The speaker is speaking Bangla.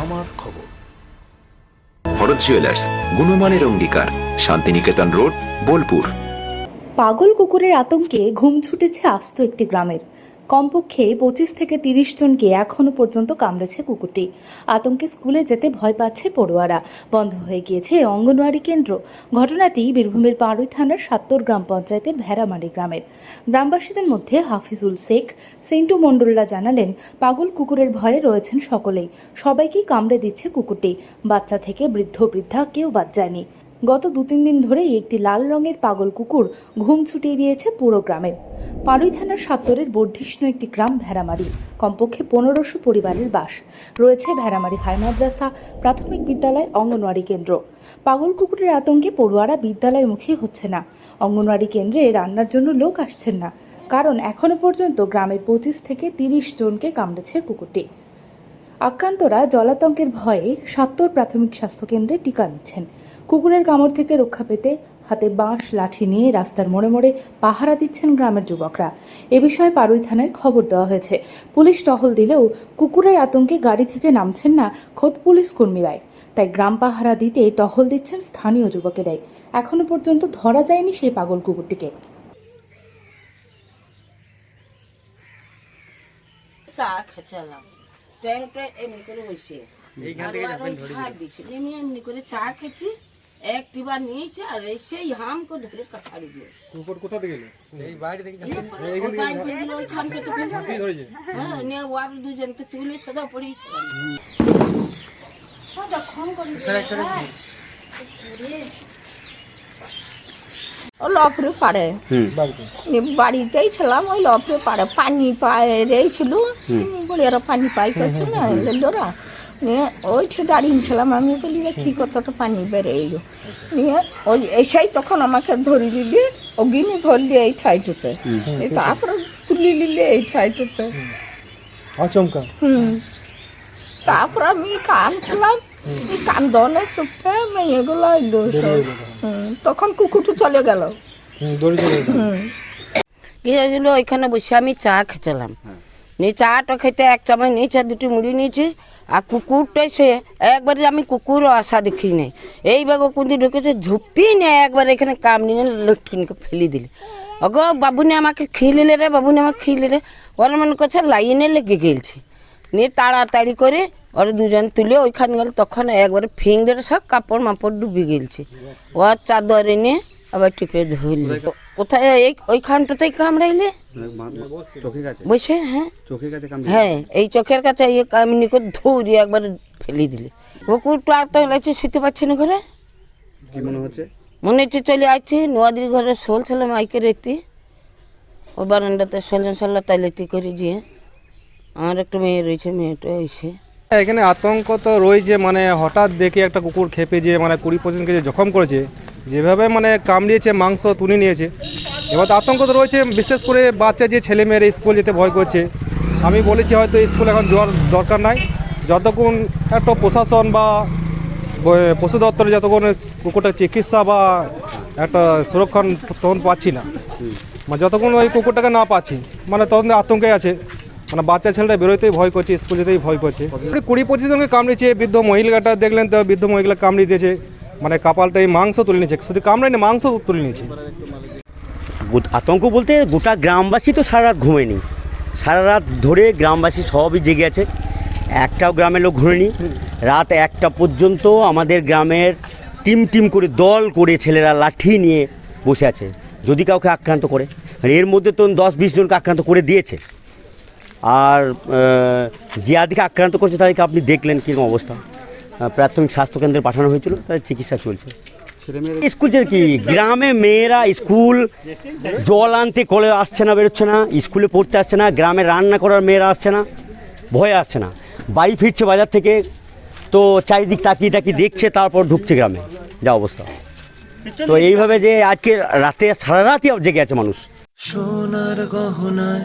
আমার খবর। ভরত জুয়েলার্স গুণমানের অঙ্গীকার শান্তিনিকেতন রোড বোলপুর। পাগল কুকুরের আতঙ্কে ঘুম ছুটেছে আস্ত একটি গ্রামের। কমপক্ষে পঁচিশ থেকে তিরিশ জনকে এখনও পর্যন্ত কামড়েছে কুকুরটি। আতঙ্কে স্কুলে যেতে ভয় পাচ্ছে পড়ুয়ারা। বন্ধ হয়ে গিয়েছে অঙ্গনওয়াড়ি কেন্দ্র। ঘটনাটি বীরভূমের পাড়ুই থানার সাত্তর গ্রাম পঞ্চায়েতের ভেড়ামারি গ্রামের। গ্রামবাসীদের মধ্যে হাফিজুল শেখ, সেন্টু মণ্ডলরা জানালেন, পাগল কুকুরের ভয়ে রয়েছেন সকলেই। সবাইকেই কামড়ে দিচ্ছে কুকুরটি। বাচ্চা থেকে বৃদ্ধ বৃদ্ধা কেউ বাদ যায়নি। গত দু তিন দিন ধরেই একটি লাল রঙের পাগল কুকুর ঘুম ছুটিয়ে দিয়েছে পুরো গ্রামের। পাড়ুই থানার সাত্তরের বর্ধিষ্ণু একটি গ্রাম ভেড়ামারি, কমপক্ষে পনেরোশো পরিবারের বাস। রয়েছে ভেড়ামারি হাই মাদ্রাসা, প্রাথমিক বিদ্যালয়, অঙ্গনওয়াড়ি কেন্দ্র। পাগল কুকুরের আতঙ্কে পড়ুয়ারা বিদ্যালয়মুখী হচ্ছে না। অঙ্গনওয়াড়ি কেন্দ্রে রান্নার জন্য লোক আসছেন না। কারণ এখনও পর্যন্ত গ্রামের পঁচিশ থেকে তিরিশ জনকে কামড়েছে কুকুরটি। আক্রান্তরা জলাতঙ্কের ভয়ে সাত্তর প্রাথমিক স্বাস্থ্যকেন্দ্রে টিকা নিচ্ছেন। কুকুরের কামড় থেকে রক্ষা পেতে হাতে বাঁশ, লাঠি নিয়ে রাস্তার মোড়ে মোড়ে পাহারা দিচ্ছেন গ্রামের যুবকরা। এ বিষয়ে পারুই থানায় খবর দেওয়া হয়েছে। পুলিশ টহল দিলেও কুকুরের আতঙ্কে গাড়ি থেকে নামছেন না খোদ পুলিশ কর্মীরাই। তাই গ্রাম পাহারা দিতে টহল দিচ্ছেন স্থানীয় যুবকেরাই। এখনও পর্যন্ত ধরা যায়নি সেই পাগল কুকুরটিকে। চা খেছিলাম ট্যাঙ্কটা এমনি করে ওই ঝাড় দিচ্ছিল আমি এমনি করে চা খেছি একটিবার নিয়েছে আর সেই হামকে ধরে কাছাড়ি দিয়েছে। উপর কোথা থেকে এলো। হ্যাঁ, নিয়ে দুজনকে তুলে সোজা পড়িয়েছিলাম। ও লফরে পারে। বাড়িতেই ছিলাম ওই লফরে পারে। পানি পায় ছিল। বড়িয়ারা পানি পাই করছে না লোরা নিয়ে ওইঠে দাঁড়িয়েছিলাম আমি বলি যে কি কতটা পানি বেড়ে এলো? নিয়ে ওই এসেই তখন আমাকে ধরি দিলি অগিনি ধরলি এই ঠাইটুতে। তারপরে তুলি নিলে এই ঠাইটুতে। আচমকা। হুম। তারপর আমি কানছিলাম কান্দনে চুপটা মেয়েগুলো এলো সব তখন কুকুরটা চলে গেল। গিয়েছিল ওইখানে বসে আমি চা খেছিলাম নিয়ে চাটা খেতে এক চামচ নিয়েছে দুটি মুড়ি নিয়েছি আর কুকুরটা সে একবারে আমি কুকুরও আশা দেখি নাই এইভাবে কুন্দি ঢুকেছে ঝুপি নিয়ে একবার এখানে কামড়ি নিয়ে লটকিনকে ফেলে দিলে। অগো বাবুনি আমাকে খিলিলে রে বাবুনি আমাকে খিলি রে। ওরা মনে করছে লাইনে লেগে গেলছে। নিয়ে তাড়াতাড়ি করে ওরা দুজন তুলে ওইখানে গেল তখন একবারে ফিং ধরে সব কাপড় মাপড় ডুবে গেলছে। ও চাদরে নিয়ে আবার টিপে ধরলি। কোথায় এই ওইখানটাতেই কামড়াইলে? বসে হ্যাঁ। হ্যাঁ এই চোখের কাছে এই কামিনি করে ধৌরি একবার ফেলে দিলে। কুকুরটা আর তো লাগছে শুতে পারছি না ঘরে? মনে হচ্ছে? মনে হচ্ছে চলে আসছে নোয়াদির ঘরে শোল ছিল মাইকে রেখতে ও বারান্দাতে শোলজন সাল্লা তাইলেতি করে দিয়ে আমার একটা মেয়ে রয়েছে, মেয়েটা এসে। এখানে আতঙ্ক তো রয়েছে মানে হঠাৎ দেখে একটা কুকুর খেপে যে মানে কুড়ি পঁচিশ কেজি জখম করেছে। যেভাবে মানে কামড়িয়েছে, মাংস তুলে নিয়েছে। এবার তো আতঙ্ক তো রয়েছে, বিশেষ করে বাচ্চা যে ছেলে মেয়েরা স্কুল যেতে ভয় করছে। আমি বলেছি হয়তো স্কুল এখন যাওয়ার দরকার নাই। যতক্ষণ একটা প্রশাসন বা পশু দপ্তরে যতক্ষণ কুকুরটা চিকিৎসা বা একটা সুরক্ষণ তখন পাচ্ছি না। মানে যতক্ষণ ওই কুকুরটাকে না পাচ্ছি মানে তখন আতঙ্কে আছে। মানে বাচ্চা ছেলেটা বেরোতেই ভয় করছে, স্কুল যেতেই ভয় করছে। মানে কুড়ি পঁচিশ জনকে কামড়েছে, বৃদ্ধ মহিলাটা দেখলেন তো, বৃদ্ধ মহিলা কামড়ে দিয়েছে। মানে কপালটা এই মাংস তুলে নিয়েছে, শুধু কামড়ে না মাংস তুলে নিয়েছে। আতঙ্ক বলতে গোটা গ্রামবাসী তো সারা রাত ঘুমেনি সারা রাত ধরে গ্রামবাসী সবই জেগে আছে। একটাও গ্রামের লোক ঘুরেনি। রাত একটা পর্যন্ত আমাদের গ্রামের টিম টিম করে, দল করে ছেলেরা লাঠি নিয়ে বসে আছে। যদি কাউকে আক্রান্ত করে। এর মধ্যে তো দশ বিশ জনকে আক্রান্ত করে দিয়েছে। আর আদিকে আক্রান্ত করছে তাদেরকে আপনি দেখলেন কীরকম অবস্থা? প্রাথমিক স্বাস্থ্যকেন্দ্রে পাঠানো হয়েছিল তাদের চিকিৎসা চলছে। স্কুল যে কি? গ্রামে মেয়েরা স্কুল জল আনতে কলে আসছে না বেরোচ্ছে না স্কুলে পড়তে আসছে না গ্রামে রান্না করার মেয়েরা আসছে না ভয়ে আসছে না। বাড়ি ফিরছে বাজার থেকে তো চারিদিক তাকিয়ে তাকিয়ে দেখছে তারপর ঢুকছে গ্রামে যা অবস্থা। তো এইভাবে যে আজকে রাতে সারা রাতই জেগে আছে মানুষ। সোনার গহনায়